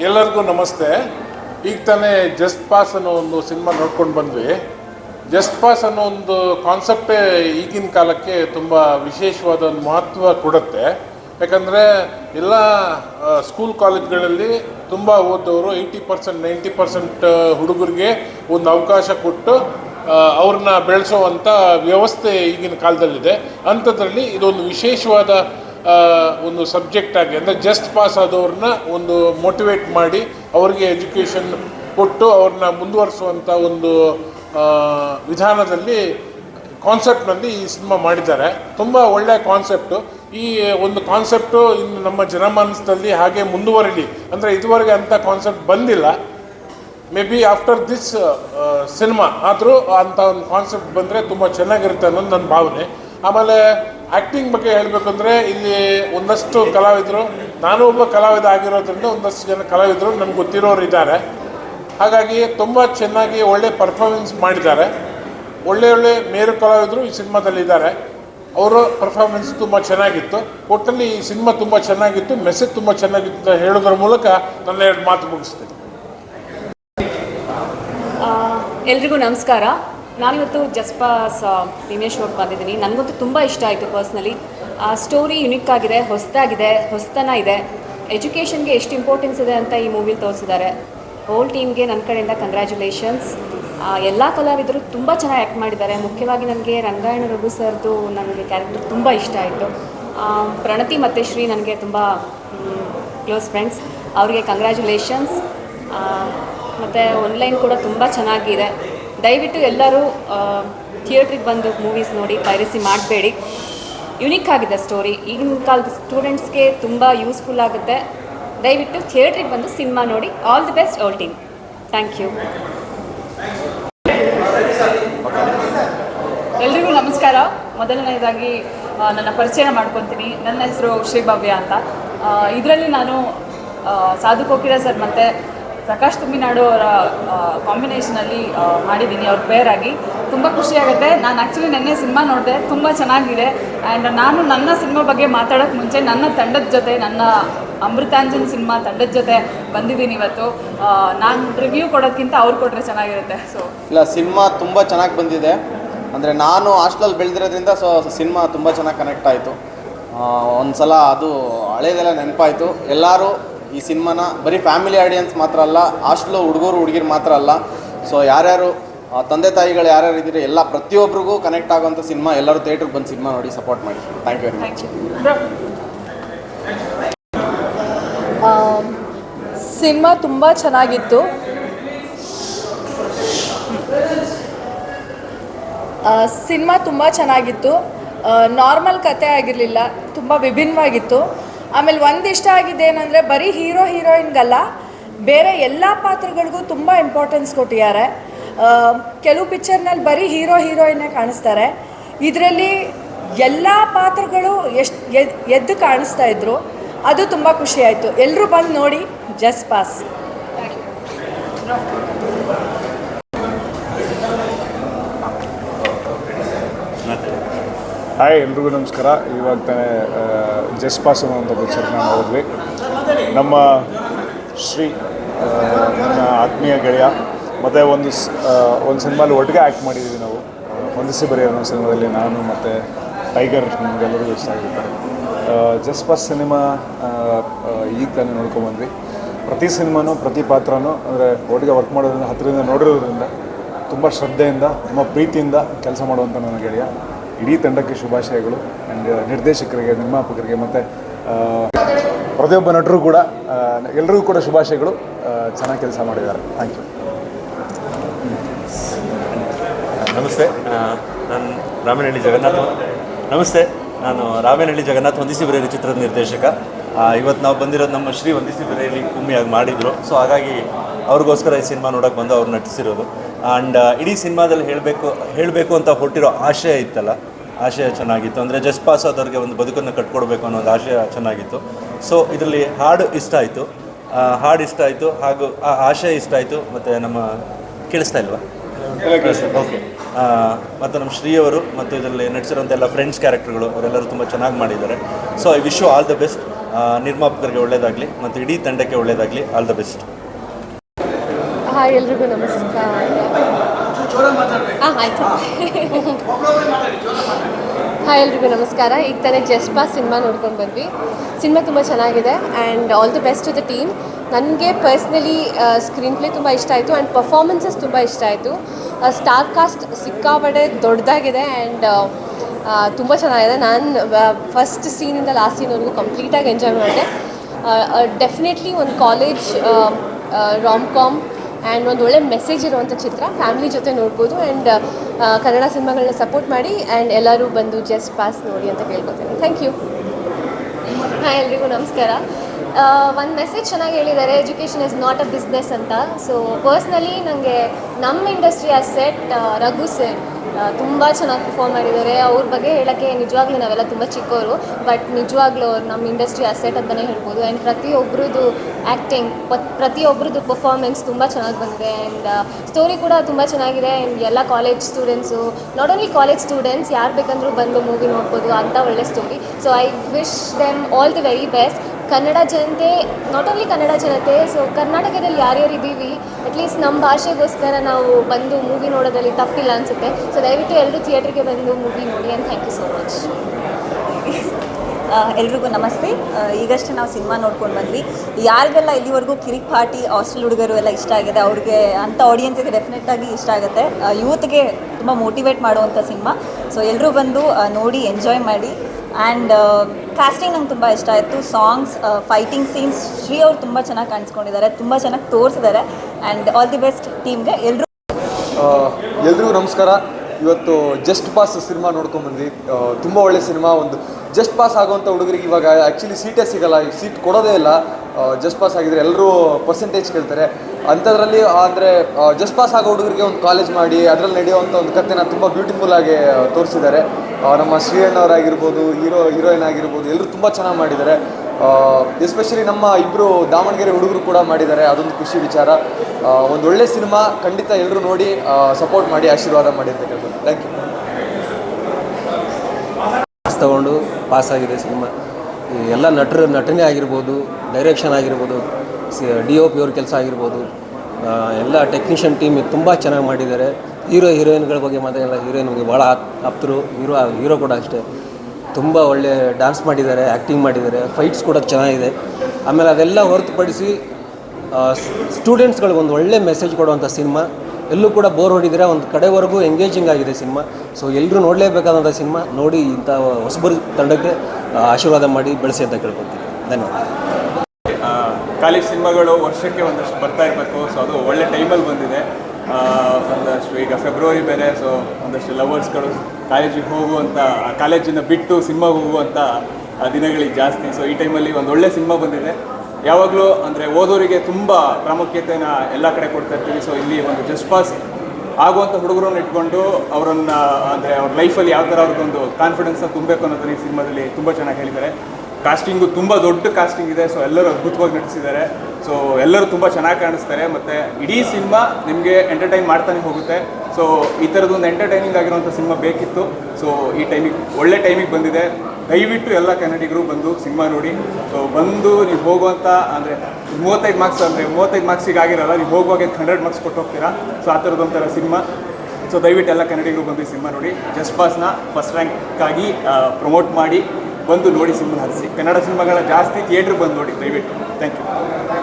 ಎಲ್ಲರಿಗೂ ನಮಸ್ತೆ. ಈಗ ತಾನೇ ಜಸ್ಟ್ ಪಾಸ್ ಅನ್ನೋ ಒಂದು ಸಿನಿಮಾ ನೋಡ್ಕೊಂಡು ಬಂದ್ವಿ. ಜಸ್ಟ್ ಪಾಸ್ ಅನ್ನೋ ಒಂದು ಕಾನ್ಸೆಪ್ಟೇ ಈಗಿನ ಕಾಲಕ್ಕೆ ತುಂಬ ವಿಶೇಷವಾದ ಒಂದು ಮಹತ್ವ ಕೊಡುತ್ತೆ. ಯಾಕಂದರೆ ಎಲ್ಲ ಸ್ಕೂಲ್ ಕಾಲೇಜ್ಗಳಲ್ಲಿ ತುಂಬ ಓದೋರು ಏಯ್ಟಿ ಪರ್ಸೆಂಟ್ ನೈಂಟಿ ಪರ್ಸೆಂಟ್ ಹುಡುಗರಿಗೆ ಒಂದು ಅವಕಾಶ ಕೊಟ್ಟು ಅವ್ರನ್ನ ಬೆಳೆಸೋವಂಥ ವ್ಯವಸ್ಥೆ ಈಗಿನ ಕಾಲದಲ್ಲಿದೆ. ಅಂಥದ್ರಲ್ಲಿ ಇದೊಂದು ವಿಶೇಷವಾದ ಒಂದು ಸಬ್ಜೆಕ್ಟ್ ಆಗಿ, ಅಂದರೆ ಜಸ್ಟ್ ಪಾಸ್ ಆದವ್ರನ್ನ ಒಂದು ಮೋಟಿವೇಟ್ ಮಾಡಿ ಅವರಿಗೆ ಎಜುಕೇಷನ್ ಕೊಟ್ಟು ಅವ್ರನ್ನ ಮುಂದುವರಿಸುವಂಥ ಒಂದು ವಿಧಾನದಲ್ಲಿ ಕಾನ್ಸೆಪ್ಟ್ನಲ್ಲಿ ಈ ಸಿನಿಮಾ ಮಾಡಿದ್ದಾರೆ. ತುಂಬ ಒಳ್ಳೆಯ ಕಾನ್ಸೆಪ್ಟು ಈ ಒಂದು ಕಾನ್ಸೆಪ್ಟು ಇನ್ನು ನಮ್ಮ ಜನಮಾನಸದಲ್ಲಿ ಹಾಗೆ ಮುಂದುವರಿಲಿ. ಅಂದರೆ ಇದುವರೆಗೆ ಅಂಥ ಕಾನ್ಸೆಪ್ಟ್ ಬಂದಿಲ್ಲ. Maybe after this cinema ಆದರೂ ಅಂಥ ಒಂದು ಕಾನ್ಸೆಪ್ಟ್ ಬಂದರೆ ತುಂಬ ಚೆನ್ನಾಗಿರುತ್ತೆ ಅನ್ನೋದು ನನ್ನ ಭಾವನೆ. ಆಮೇಲೆ ಆ್ಯಕ್ಟಿಂಗ್ ಬಗ್ಗೆ ಹೇಳಬೇಕಂದ್ರೆ ಇಲ್ಲಿ ಒಂದಷ್ಟು ಕಲಾವಿದರು, ನಾನು ಒಬ್ಬ ಕಲಾವಿದ ಆಗಿರೋದ್ರಿಂದ ಒಂದಷ್ಟು ಜನ ಕಲಾವಿದರು ನಮ್ಗೆ ಗೊತ್ತಿರೋರು ಇದ್ದಾರೆ. ಹಾಗಾಗಿ ತುಂಬ ಚೆನ್ನಾಗಿ ಒಳ್ಳೆ ಪರ್ಫಾರ್ಮೆನ್ಸ್ ಮಾಡಿದ್ದಾರೆ. ಒಳ್ಳೆ ಒಳ್ಳೆ ಮೇರು ಕಲಾವಿದರು ಈ ಸಿನಿಮಾದಲ್ಲಿ ಇದ್ದಾರೆ. ಅವರ ಪರ್ಫಾರ್ಮೆನ್ಸ್ ತುಂಬ ಚೆನ್ನಾಗಿತ್ತು. ಒಟ್ಟಲ್ಲಿ ಈ ಸಿನಿಮಾ ತುಂಬ ಚೆನ್ನಾಗಿತ್ತು ಮೆಸೇಜ್ ತುಂಬ ಚೆನ್ನಾಗಿತ್ತು ಅಂತ ಹೇಳೋದ್ರ ಮೂಲಕ ನನ್ನ ಎರಡು ಮಾತು ಮುಗಿಸ್ತೀನಿ. ಎಲ್ರಿಗೂ ನಮಸ್ಕಾರ. ನಾನಿವತ್ತು ಜಸ್ಪಾಸ್ ಪ್ರೀಮಿಯರ್ ಶೋಗೆ ಬಂದಿದ್ದೀನಿ. ನನಗಂತೂ ತುಂಬ ಇಷ್ಟ ಆಯಿತು ಪರ್ಸ್ನಲಿ. ಆ ಸ್ಟೋರಿ ಯುನಿಕ್ ಆಗಿದೆ, ಹೊಸದಾಗಿದೆ, ಹೊಸತನ ಇದೆ. ಎಜುಕೇಷನ್ಗೆ ಎಷ್ಟು ಇಂಪಾರ್ಟೆನ್ಸ್ ಇದೆ ಅಂತ ಈ ಮೂವಿಲಿ ತೋರಿಸಿದ್ದಾರೆ ಹೋಲ್ ಟೀಮ್ಗೆ ನನ್ನ ಕಡೆಯಿಂದ ಕಂಗ್ರ್ಯಾಚುಲೇಷನ್ಸ್ ಎಲ್ಲ ಕಲಾವಿದರು ತುಂಬ ಚೆನ್ನಾಗಿ ಆ್ಯಕ್ಟ್ ಮಾಡಿದ್ದಾರೆ. ಮುಖ್ಯವಾಗಿ ನನಗೆ ರಂಗಾಯಣ ರಘು ಸರ್ದು ನನಗೆ ಕ್ಯಾರೆಕ್ಟರ್ ತುಂಬ ಇಷ್ಟ ಆಯಿತು. ಪ್ರಣತಿ ಮತ್ತು ಶ್ರೀ ನನಗೆ ತುಂಬ ಕ್ಲೋಸ್ ಫ್ರೆಂಡ್ಸ್ ಅವರಿಗೆ ಕಂಗ್ರ್ಯಾಚುಲೇಷನ್ಸ್ ಮತ್ತು ಆನ್ಲೈನ್ ಕೂಡ ತುಂಬ ಚೆನ್ನಾಗಿದೆ. ದಯವಿಟ್ಟು ಎಲ್ಲರೂ ಥಿಯೇಟ್ರಿಗೆ ಬಂದು ಮೂವೀಸ್ ನೋಡಿ ಪೈರಸಿ ಮಾಡಬೇಡಿ. ಯುನಿಕ್ ಆಗಿದೆ ಸ್ಟೋರಿ ಈಗಿನ ಕಾಲದ ಸ್ಟೂಡೆಂಟ್ಸ್ಗೆ ತುಂಬ ಯೂಸ್ಫುಲ್ ಆಗುತ್ತೆ. ದಯವಿಟ್ಟು ಥಿಯೇಟ್ರಿಗೆ ಬಂದು ಸಿನಿಮಾ ನೋಡಿ. All the best all team thank you ಎಲ್ರಿಗೂ ನಮಸ್ಕಾರ. ಮೊದಲನೇದಾಗಿ ನನ್ನ ಪರಿಚಯ ಮಾಡ್ಕೊತೀನಿ. ನನ್ನ ಹೆಸರು ಶ್ರೀಭವ್ಯ ಅಂತ. ಇದರಲ್ಲಿ ನಾನು ಸಾಧು ಕೋಕಿರ ಸರ್ ಮತ್ತು ಪ್ರಕಾಶ್ ತುಂಬಿನಾಡು ಅವರ ಕಾಂಬಿನೇಷನಲ್ಲಿ ಮಾಡಿದ್ದೀನಿ ಅವ್ರ ಪೇರ್ ಆಗಿ. ತುಂಬ ಖುಷಿಯಾಗುತ್ತೆ ನಾನು ಆ್ಯಕ್ಚುಲಿ ನೆನ್ನೆ ಸಿನಿಮಾ ನೋಡಿದೆ. ತುಂಬ ಚೆನ್ನಾಗಿದೆ. ಆ್ಯಂಡ್ ನಾನು ನನ್ನ ಸಿನಿಮಾ ಬಗ್ಗೆ ಮಾತಾಡೋಕ್ಕೆ ಮುಂಚೆ ನನ್ನ ತಂಡದ ಜೊತೆ, ನನ್ನ ಅಮೃತಾಂಜನ್ ಸಿನಿಮಾ ತಂಡದ ಜೊತೆ ಬಂದಿದ್ದೀನಿ ಇವತ್ತು. ನಾನು ರಿವ್ಯೂ ಕೊಡೋದಕ್ಕಿಂತ ಅವ್ರು ಕೊಟ್ಟರೆ ಚೆನ್ನಾಗಿರುತ್ತೆ. ಸೊ ಇಲ್ಲ, ಸಿನಿಮಾ ತುಂಬ ಚೆನ್ನಾಗಿ ಬಂದಿದೆ. ಅಂದರೆ ನಾನು ಹಾಸ್ಟೆಲಲ್ಲಿ ಬೆಳೆದಿರೋದ್ರಿಂದ ಸೊ, ಸಿನಿಮಾ ತುಂಬ ಚೆನ್ನಾಗಿ ಕನೆಕ್ಟ್ ಆಯಿತು. ಒಂದು ಸಲ ಅದು ಹಳೇದೆಲ್ಲ ನೆನಪಾಯಿತು. ಎಲ್ಲರೂ ಈ ಸಿನಿಮಾನ ಬರೀ ಫ್ಯಾಮಿಲಿ ಆಡಿಯನ್ಸ್ ಮಾತ್ರ ಅಲ್ಲ, ಹಾಸ್ಟ್ಲು ಹುಡುಗರು, ಹುಡುಗಿರು ಮಾತ್ರ ಅಲ್ಲ. ಸೊ ಯಾರ್ಯಾರು ತಂದೆ ತಾಯಿಗಳು ಯಾರ್ಯಾರು ಇದ್ದೀರಿ ಎಲ್ಲ ಪ್ರತಿಯೊಬ್ಬರಿಗೂ ಕನೆಕ್ಟ್ ಆಗುವಂಥ ಸಿನಿಮಾ ಎಲ್ಲರೂ ಥಿಯೇಟ್ರಿಗೆ ಬಂದು ಸಿನಿಮಾ ನೋಡಿ ಸಪೋರ್ಟ್ ಮಾಡಿ. Thank you very much cinema ತುಂಬ ಚೆನ್ನಾಗಿತ್ತು. ಸಿನಿಮಾ ತುಂಬ ಚೆನ್ನಾಗಿತ್ತು. ನಾರ್ಮಲ್ ಕತೆ ಆಗಿರಲಿಲ್ಲ, ತುಂಬ ವಿಭಿನ್ನವಾಗಿತ್ತು. ಆಮೇಲೆ ಒಂದಿಷ್ಟ ಆಗಿದೆ ಏನಂದರೆ ಬರೀ ಹೀರೋ, ಹೀರೋಯಿನ್ಗಲ್ಲ, ಬೇರೆ ಎಲ್ಲ ಪಾತ್ರಗಳಿಗೂ ತುಂಬ ಇಂಪಾರ್ಟೆನ್ಸ್ ಕೊಟ್ಟಿದ್ದಾರೆ. ಕೆಲವು ಪಿಕ್ಚರ್ನಲ್ಲಿ ಬರೀ ಹೀರೋ, ಹೀರೋಯಿನ್ನೇ ಕಾಣಿಸ್ತಾರೆ. ಇದರಲ್ಲಿ ಎಲ್ಲ ಪಾತ್ರಗಳು ಎಷ್ಟು ಎದ್ದು ಕಾಣಿಸ್ತಾ ಇದ್ರು. ಅದು ತುಂಬ ಖುಷಿಯಾಯಿತು ಎಲ್ಲರೂ ಬಂದು ನೋಡಿ ಜಸ್ಟ್ ಪಾಸ್ ಹಾಯ್, ಎಲ್ರಿಗೂ ನಮಸ್ಕಾರ. ಇವಾಗ ತಾನೇ ಜಸ್ ಪಾಸ್ ಅನ್ನೋ ಪಿಕ್ಚರ್ನ ನೋಡಿದ್ವಿ ನಮ್ಮ ಶ್ರೀ ನನ್ನ ಆತ್ಮೀಯ ಗೆಳೆಯ, ಮತ್ತು ಒಂದು ಒಂದು ಸಿನಿಮಾಲಿ ಒಟ್ಟಿಗೆ ಆ್ಯಕ್ಟ್ ಮಾಡಿದ್ದೀವಿ ನಾವು. ಹೊಂದಿಸಿ ಬರೆಯೋ ಅನ್ನೋ ಸಿನಿಮಾದಲ್ಲಿ ನಾನು ಮತ್ತು ಟೈಗರ್ ನಿಮಗೆಲ್ಲರಿಗೂ ಇಷ್ಟ ಆಗಿರ್ತಾರೆ. ಜಸ್ ಪಾಸ್ ಸಿನಿಮಾ ಈಗ ತಾನೇ ನೋಡ್ಕೊಂಬಂದ್ವಿ ಪ್ರತಿ ಸಿನಿಮಾನೂ, ಪ್ರತಿ ಪಾತ್ರನೂ, ಅಂದರೆ ಒಟ್ಟಿಗೆ ವರ್ಕ್ ಮಾಡೋದ್ರಿಂದ, ಹತ್ತಿರದಿಂದ ನೋಡಿರೋದ್ರಿಂದ, ತುಂಬ ಶ್ರದ್ಧೆಯಿಂದ, ತುಂಬ ಪ್ರೀತಿಯಿಂದ ಕೆಲಸ ಮಾಡುವಂಥ ನನ್ನ ಗೆಳೆಯ. ಇಡೀ ತಂಡಕ್ಕೆ ಶುಭಾಶಯಗಳು. ಆ್ಯಂಡ್ ನಿರ್ದೇಶಕರಿಗೆ, ನಿರ್ಮಾಪಕರಿಗೆ ಮತ್ತು ಪ್ರತಿಯೊಬ್ಬ ನಟರು ಕೂಡ ಎಲ್ಲರಿಗೂ ಕೂಡ ಶುಭಾಶಯಗಳು. ಚೆನ್ನಾಗಿ ಕೆಲಸ ಮಾಡಿದ್ದಾರೆ. ಥ್ಯಾಂಕ್ ಯು ನಮಸ್ತೆ. ನಾನು ರಾಮನಹಳ್ಳಿ ಜಗನ್ನಾಥ್. ನಮಸ್ತೆ. ನಾನು ರಾಮನಹಳ್ಳಿ ಜಗನ್ನಾಥ್ ಹೊಂದಿಸಿ ಬರೆಯಲಿ ಚಿತ್ರದ ನಿರ್ದೇಶಕ. ಇವತ್ತು ನಾವು ಬಂದಿರೋದು ನಮ್ಮ ಶ್ರೀ ಹೊಂದಿಸಿ ಬರೆಯಲಿ ಕುಮ್ಮಿಯಾಗಿ ಮಾಡಿದರು. ಸೊ ಹಾಗಾಗಿ ಅವ್ರಿಗೋಸ್ಕರ ಈ ಸಿನಿಮಾ ನೋಡೋಕೆ ಬಂದು ಅವ್ರು ನಟಿಸಿರೋದು. ಆ್ಯಂಡ್ ಇಡೀ ಸಿನಿಮಾದಲ್ಲಿ ಹೇಳಬೇಕು ಹೇಳಬೇಕು ಅಂತ ಹೊಟ್ಟಿರೋ ಆಶಯ ಇತ್ತಲ್ಲ. ಆಶಯ ಚೆನ್ನಾಗಿತ್ತು. ಅಂದರೆ ಜಸ್ಟ್ ಪಾಸ್ ಆದವ್ರಿಗೆ ಒಂದು ಬದುಕನ್ನು ಕಟ್ಕೊಡ್ಬೇಕು ಅನ್ನೋ ಆಶಯ ಚೆನ್ನಾಗಿತ್ತು. ಸೊ ಇದರಲ್ಲಿ ಹಾಡು ಇಷ್ಟ ಆಯಿತು. ಹಾಡು ಇಷ್ಟ ಆಯಿತು ಹಾಗೂ ಆ ಆಶಯ ಇಷ್ಟ ಆಯಿತು. ಮತ್ತು ನಮ್ಮ ಕೇಳಿಸ್ತಾ ಇಲ್ವಾ? ಓಕೆ ಮತ್ತು ನಮ್ಮ ಶ್ರೀಯವರು ಮತ್ತು ಇದರಲ್ಲಿ ನಟಿಸಿರುವಂಥ ಎಲ್ಲ ಫ್ರೆಂಡ್ಸ್ ಕ್ಯಾರೆಕ್ಟರ್ಗಳು ಅವರೆಲ್ಲರೂ ತುಂಬ ಚೆನ್ನಾಗಿ ಮಾಡಿದ್ದಾರೆ. So I wish all the best ನಿರ್ಮಾಪಕರಿಗೆ ಒಳ್ಳೆಯದಾಗಲಿ ಮತ್ತು ಇಡೀ ತಂಡಕ್ಕೆ ಒಳ್ಳೆಯದಾಗಲಿ ಆಲ್ ದ ಬೆಸ್ಟ್ ಹಾಯ್ ಎಲ್ರಿಗೂ ನಮಸ್ಕಾರ. ಹಾಂ, ಆಯಿತು. ಹಾಯ್ ಎಲ್ರಿಗೂ ನಮಸ್ಕಾರ. ಈಗ ತಾನೇ ಜಸ್ಪಾ ಸಿನಿಮಾ ನೋಡ್ಕೊಂಡು ಬಂದ್ವಿ. ಸಿನಿಮಾ ತುಂಬ ಚೆನ್ನಾಗಿದೆ and all the best to the team ನನಗೆ ಪರ್ಸ್ನಲಿ ಸ್ಕ್ರೀನ್ ಪ್ಲೇ ತುಂಬ ಇಷ್ಟ ಆಯಿತು ಆ್ಯಂಡ್ ಪರ್ಫಾಮೆನ್ಸಸ್ ತುಂಬ ಇಷ್ಟ ಆಯಿತು. ಸ್ಟಾರ್ ಕಾಸ್ಟ್ ಸಿಕ್ಕಾಪಡೆ ದೊಡ್ಡದಾಗಿದೆ ಆ್ಯಂಡ್ ತುಂಬ ಚೆನ್ನಾಗಿದೆ. ನಾನು ಫಸ್ಟ್ ಸೀನಿಂದ ಲಾಸ್ಟ್ ಸೀನ್ವರೆಗೂ ಕಂಪ್ಲೀಟಾಗಿ ಎಂಜಾಯ್ ಮಾಡಿದೆ. ಡೆಫಿನೆಟ್ಲಿ ಒಂದು ಕಾಲೇಜ್ ರಾಮ್ ಕಾಮ್ ಆ್ಯಂಡ್ ಒಂದು ಒಳ್ಳೆ ಮೆಸೇಜ್ ಇರುವಂಥ ಚಿತ್ರ ಫ್ಯಾಮಿಲಿ ಜೊತೆ ನೋಡ್ಬೋದು ಆ್ಯಂಡ್ ಕನ್ನಡ ಸಿನಿಮಾಗಳನ್ನ ಸಪೋರ್ಟ್ ಮಾಡಿ ಆ್ಯಂಡ್ ಎಲ್ಲರೂ ಬಂದು ಜಸ್ಟ್ ಪಾಸ್ ನೋಡಿ ಅಂತ ಕೇಳ್ಕೊತೀನಿ. ಥ್ಯಾಂಕ್ ಯು ಹಾಂ ಎಲ್ರಿಗೂ ನಮಸ್ಕಾರ. ಒಂದು ಮೆಸೇಜ್ ಚೆನ್ನಾಗಿ ಹೇಳಿದ್ದಾರೆ education is not a business ಅಂತ. ಸೊ ಪರ್ಸ್ನಲಿ ನನಗೆ ನಮ್ಮ ಇಂಡಸ್ಟ್ರಿ ಸೆಟ್ ರಘು ಸರ್ ತುಂಬ ಚೆನ್ನಾಗಿ ಪರ್ಫಾರ್ಮ್ ಮಾಡಿದ್ದಾರೆ. ಅವ್ರ ಬಗ್ಗೆ ಹೇಳೋಕ್ಕೆ ನಿಜವಾಗ್ಲೂ ನಾವೆಲ್ಲ ತುಂಬ ಚಿಕ್ಕವರು ಬಟ್ ನಿಜವಾಗ್ಲೂ ಅವ್ರು ನಮ್ಮ ಇಂಡಸ್ಟ್ರಿ ಅಸೆಟ್ ಅಂತಲೇ ಹೇಳ್ಬೋದು. ಆ್ಯಂಡ್ ಪ್ರತಿಯೊಬ್ಬರದ್ದು ಆ್ಯಕ್ಟಿಂಗ್ ಪ್ರತಿಯೊಬ್ಬರದ್ದು ಪರ್ಫಾರ್ಮೆನ್ಸ್ ತುಂಬ ಚೆನ್ನಾಗಿ ಬಂದಿದೆ. ಆ್ಯಂಡ್ ಸ್ಟೋರಿ ಕೂಡ ತುಂಬ ಚೆನ್ನಾಗಿದೆ. ಆ್ಯಂಡ್ ಎಲ್ಲ college students not only college students ಯಾರು ಬೇಕಂದ್ರೂ ಬಂದು ಮೂವಿ ನೋಡ್ಬೋದು, ಅಂತ ಒಳ್ಳೆ story so I wish them all the very best Kannada ಜನತೆ ನಾಟ್ ಓನ್ಲಿ ಕನ್ನಡ ಜನತೆ ಸೊ ಕರ್ನಾಟಕದಲ್ಲಿ ಯಾರ್ಯಾರು ಇದ್ದೀವಿ ಅಟ್ಲೀಸ್ಟ್ ನಮ್ಮ ಭಾಷೆಗೋಸ್ಕರ ನಾವು ಬಂದು ಮೂವಿ ನೋಡೋದಲ್ಲಿ ತಪ್ಪಿಲ್ಲ ಅನಿಸುತ್ತೆ. ಸೊ ದಯವಿಟ್ಟು ಎಲ್ಲರೂ ಥಿಯೇಟ್ರಿಗೆ ಬಂದು ಮೂವಿ ನೋಡಿ and thank you so much ಎಲ್ರಿಗೂ ನಮಸ್ತೆ. ಈಗಷ್ಟೇ ನಾವು ಸಿನಿಮಾ ನೋಡ್ಕೊಂಡು ಬಂದ್ವಿ. ಯಾರಿಗೆಲ್ಲ ಇಲ್ಲಿವರೆಗೂ ಕಿರಿಕ್ ಪಾರ್ಟಿ ಹಾಸ್ಟೆಲ್ ಹುಡುಗರು ಎಲ್ಲ ಇಷ್ಟ ಆಗಿದೆ, ಅವ್ರಿಗೆ ಅಂಥ ಆಡಿಯನ್ಸಿಗೆ ಡೆಫಿನೆಟಾಗಿ ಇಷ್ಟ ಆಗುತ್ತೆ. ಯೂತ್ಗೆ ತುಂಬ ಮೋಟಿವೇಟ್ ಮಾಡುವಂಥ ಸಿನಿಮಾ. ಸೊ ಎಲ್ಲರೂ ಬಂದು ನೋಡಿ ಎಂಜಾಯ್ ಮಾಡಿ. ಆ್ಯಂಡ್ ಕಾಸ್ಟಿಂಗ್ ನಂಗೆ ತುಂಬ ಇಷ್ಟ ಆಯಿತು. ಸಾಂಗ್ಸ್ ಫೈಟಿಂಗ್ ಸೀನ್ಸ್ ಶ್ರೀ ಅವರು ತುಂಬ ಚೆನ್ನಾಗಿ ಕಾಣಿಸ್ಕೊಂಡಿದ್ದಾರೆ. ತುಂಬ ಚೆನ್ನಾಗಿ ತೋರಿಸಿದ್ದಾರೆ. ಆ್ಯಂಡ್ ಆಲ್ ದಿ ಬೆಸ್ಟ್ ಟೀಮ್ಗೆ ಎಲ್ಲರೂ ಎಲ್ರಿಗೂ ನಮಸ್ಕಾರ. ಇವತ್ತು ಜಸ್ಟ್ ಪಾಸ್ ಸಿನಿಮಾ ನೋಡ್ಕೊಂಡ್ಬಂದ್ವಿ ತುಂಬ ಒಳ್ಳೆ ಸಿನಿಮಾ. ಒಂದು ಜಸ್ಟ್ ಪಾಸ್ ಆಗುವಂಥ ಹುಡುಗರಿಗೆ ಇವಾಗ ಆ್ಯಕ್ಚುಲಿ ಸೀಟೇ ಸಿಗಲ್ಲ. ಸೀಟ್ ಕೊಡೋದೇ ಇಲ್ಲ. ಜಸ್ಟ್ ಪಾಸ್ ಆಗಿದ್ರೆ ಎಲ್ಲರೂ ಪರ್ಸೆಂಟೇಜ್ ಕೇಳ್ತಾರೆ. ಅಂಥದ್ರಲ್ಲಿ ಅಂದರೆ ಜಸ್ಟ್ ಪಾಸ್ ಆಗೋ ಹುಡುಗರಿಗೆ ಒಂದು ಕಾಲೇಜ್ ಮಾಡಿ, ಅದರಲ್ಲಿ ನಡೆಯುವಂಥ ಒಂದು ಕಥೆನ ತುಂಬ ಬ್ಯೂಟಿಫುಲ್ ಆಗಿ ತೋರಿಸಿದ್ದಾರೆ. ನಮ್ಮ ಶ್ರೀಯಣ್ಣವರಾಗಿರ್ಬೋದು ಹೀರೋ ಹೀರೋಯಿನ್ ಆಗಿರ್ಬೋದು ಎಲ್ಲರೂ ತುಂಬ ಚೆನ್ನಾಗಿ ಮಾಡಿದ್ದಾರೆ. ಎಸ್ಪೆಷಲಿ ನಮ್ಮ ಇಬ್ಬರು ದಾವಣಗೆರೆ ಹುಡುಗರು ಕೂಡ ಮಾಡಿದ್ದಾರೆ, ಅದೊಂದು ಖುಷಿ ವಿಚಾರ. ಒಂದು ಒಳ್ಳೆ ಸಿನಿಮಾ ಖಂಡಿತ ಎಲ್ಲರೂ ನೋಡಿ ಸಪೋರ್ಟ್ ಮಾಡಿ, ಆಶೀರ್ವಾದ ಮಾಡಿ ಅಂತ ಕೇಳ್ಬೋದು ಥ್ಯಾಂಕ್ ಯು ಪಾಸ್ ತಗೊಂಡು ಪಾಸ್ ಆಗಿದೆ ಸಿನಿಮಾ. ಎಲ್ಲ ನಟರು, ನಟನೆ ಆಗಿರ್ಬೋದು ಡೈರೆಕ್ಷನ್ ಆಗಿರ್ಬೋದು ಡಿ ಒ ಪಿ ಅವ್ರ ಕೆಲಸ ಆಗಿರ್ಬೋದು ಎಲ್ಲ ಟೆಕ್ನಿಷಿಯನ್ ಟೀಮ್ ತುಂಬ ಚೆನ್ನಾಗಿ ಮಾಡಿದ್ದಾರೆ. ಹೀರೋ ಹೀರೋಯಿನ್ಗಳ ಬಗ್ಗೆ ಮಾತಾಡಲ್ಲ ಹೀರೋಯಿನ್ ಬಗ್ಗೆ ಭಾಳ ಆಪ್- ಆಪ್ತರು ಹೀರೋ ಹೀರೋ ಕೂಡ ಅಷ್ಟೇ. ತುಂಬ ಒಳ್ಳೆ ಡ್ಯಾನ್ಸ್ ಮಾಡಿದ್ದಾರೆ ಆ್ಯಕ್ಟಿಂಗ್ ಮಾಡಿದ್ದಾರೆ ಫೈಟ್ಸ್ ಕೂಡ ಚೆನ್ನಾಗಿದೆ. ಆಮೇಲೆ ಅದೆಲ್ಲ ಹೊರತುಪಡಿಸಿ ಸ್ಟೂಡೆಂಟ್ಸ್ಗಳಿಗೆ ಒಂದು ಒಳ್ಳೆ ಮೆಸೇಜ್ ಕೊಡುವಂಥ ಸಿನಿಮಾ ಎಲ್ಲೂ ಕೂಡ ಬೋರ್ ಹೊಡಿದರೆ, ಒಂದು ಕಡೆವರೆಗೂ ಎಂಗೇಜಿಂಗ್ ಆಗಿದೆ ಸಿನಿಮಾ ಸೊ ಎಲ್ಲರೂ ನೋಡಲೇಬೇಕಾದಂಥ ಸಿನಿಮಾ ನೋಡಿ ಇಂಥ ಹೊಸಬರು ತಂಡಕ್ಕೆ ಆಶೀರ್ವಾದ ಮಾಡಿ ಬೆಳೆಸಿ ಅಂತ ಕೇಳ್ಕೊತೀನಿ ಧನ್ಯವಾದ. ಕಾಲೇಜ್ ಸಿನಿಮಾಗಳು ವರ್ಷಕ್ಕೆ ಒಂದಷ್ಟು ಬರ್ತಾ ಇರಬೇಕು. ಸೊ ಅದು ಒಳ್ಳೆ ಟೈಮಲ್ಲಿ ಬಂದಿದೆ. ಒಂದಷ್ಟು ಈಗ ಫೆಬ್ರವರಿ ಬೇರೆ ಸೊ ಒಂದಷ್ಟು ಲವರ್ಸ್ಗಳು ಕಾಲೇಜಿಗೆ ಹೋಗುವಂಥ ಕಾಲೇಜಿನ ಬಿಟ್ಟು ಸಿನಿಮಾಗೆ ಹೋಗುವಂಥ ದಿನಗಳಿಗೆ ಜಾಸ್ತಿ. ಸೊ ಈ ಟೈಮಲ್ಲಿ ಒಂದು ಒಳ್ಳೆ ಸಿನಿಮಾ ಬಂದಿದೆ. ಯಾವಾಗಲೂ ಅಂದರೆ ಓದೋರಿಗೆ ತುಂಬ ಪ್ರಾಮುಖ್ಯತೆನ ಎಲ್ಲ ಕಡೆ ಕೊಡ್ತಾ ಇರ್ತೀವಿ. ಸೊ ಇಲ್ಲಿ ಒಂದು ಜಸ್ಟ್ ಪಾಸ್ ಆಗುವಂಥ ಹುಡುಗರನ್ನ ಇಟ್ಕೊಂಡು ಅವರನ್ನು, ಅಂದರೆ ಅವ್ರ ಲೈಫಲ್ಲಿ ಯಾವ ಥರ ಅವ್ರಿಗೊಂದು ಕಾನ್ಫಿಡೆನ್ಸ್ನ ತುಂಬಬೇಕು ಅನ್ನೋದನ್ನ ಈ ಸಿನಿಮಾದಲ್ಲಿ ತುಂಬ ಚೆನ್ನಾಗಿ ಹೇಳಿದ್ದಾರೆ. ಕಾಸ್ಟಿಂಗು ತುಂಬ ದೊಡ್ಡ ಕಾಸ್ಟಿಂಗ್ ಇದೆ ಸೊ ಎಲ್ಲರೂ ಅದ್ಭುತವಾಗಿ ನಟಿಸಿದ್ದಾರೆ. ಸೊ ಎಲ್ಲರೂ ತುಂಬ ಚೆನ್ನಾಗಿ ಕಾಣಿಸ್ತಾರೆ, ಮತ್ತು ಇಡೀ ಸಿನಿಮಾ ನಿಮಗೆ ಎಂಟರ್ಟೈನ್ ಮಾಡ್ತಾನೆ ಹೋಗುತ್ತೆ. ಸೊ ಈ ಥರದೊಂದು ಎಂಟರ್ಟೈನಿಂಗ್ ಆಗಿರುವಂಥ ಸಿನಿಮಾ ಬೇಕಿತ್ತು. ಸೊ ಈ ಟೈಮಿಗೆ ಒಳ್ಳೆ ಟೈಮಿಗೆ ಬಂದಿದೆ. ದಯವಿಟ್ಟು ಎಲ್ಲ ಕನ್ನಡಿಗರು ಬಂದು ಸಿನಿಮಾ ನೋಡಿ. ಸೊ ಬಂದು ನೀವು ಹೋಗುವಂಥ ಅಂದರೆ ಮೂವತ್ತೈದು ಮಾರ್ಕ್ಸ್ ಅಂದರೆ ಮೂವತ್ತೈದು ಮಾರ್ಕ್ಸಿಗೆ ಆಗಿರಲ್ಲ, ನೀವು ಹೋಗುವಾಗ ಹಂಡ್ರೆಡ್ ಮಾರ್ಕ್ಸ್ ಕೊಟ್ಟು ಹೋಗ್ತೀರಾ? ಸೊ ಆ ಥರದೊಂಥರ ಸಿನಿಮಾ. ಸೊ ದಯವಿಟ್ಟು ಎಲ್ಲ ಕನ್ನಡಿಗರು ಬಂದು ಸಿನಿಮಾ ನೋಡಿ. ಜಸ್ಟ್ ಪಾಸ್ನ ಫಸ್ಟ್ ರ್ಯಾಂಕ್ಗಾಗಿ ಪ್ರಮೋಟ್ ಮಾಡಿ. ಬಂದು ನೋಡಿ ಸಿನಿಮಾ ಹರಿಸಿ ಕನ್ನಡ ಸಿನಿಮಾಗಳ ಜಾಸ್ತಿ ಥಿಯೇಟ್ರಿಗೆ ಬಂದು ನೋಡಿ ದಯವಿಟ್ಟು. Thank you